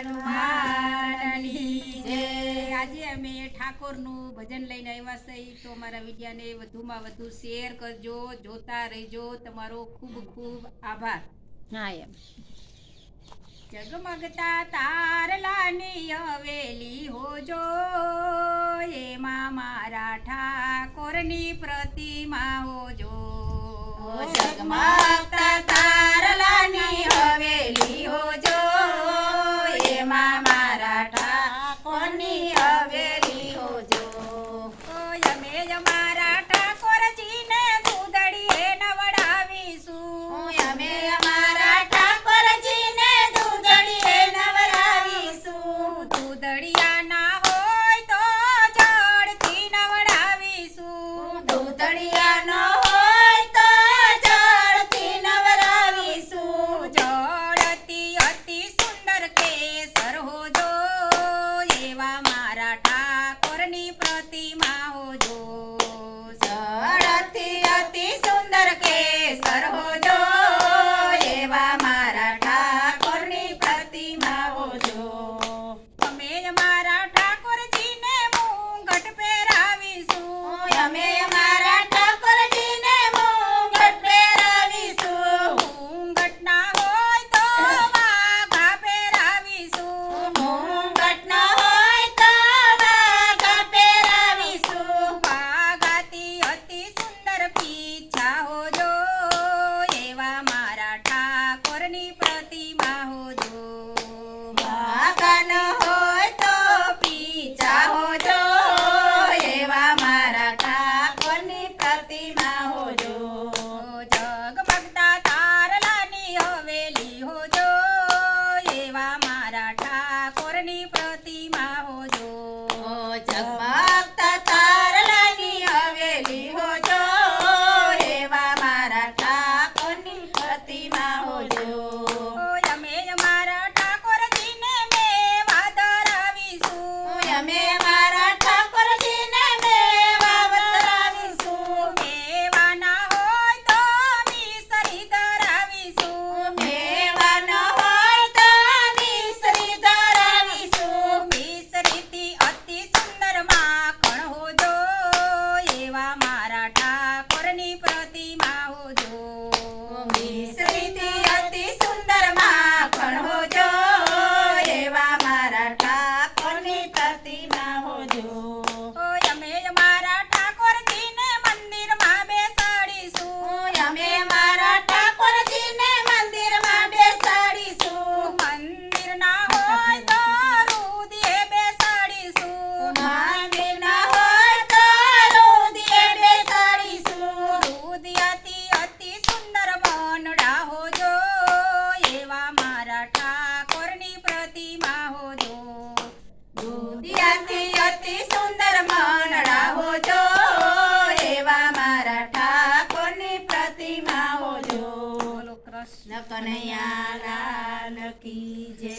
હનુમાનની જય આજે અમે ઠાકોરનું ભજન લઈને આવ્યા છે. તો મારા વિડીયાને વધુમાં વધુ શેર કરજો જોતા રહેજો. તમારો ખૂબ ખૂબ આભાર. હા એમ. જગમગતા તારલાની હવેલી હોજો. એમાં મારા ઠાકોરની પ્રતિમા હોજો. જગમગતા તળિયા you. અતિ સુંદર મનડાઓ જો એવા મારા ઠાકોરની પ્રતિમાઓ જો. કૃષ્ણ કનૈયા લાલ કી જય.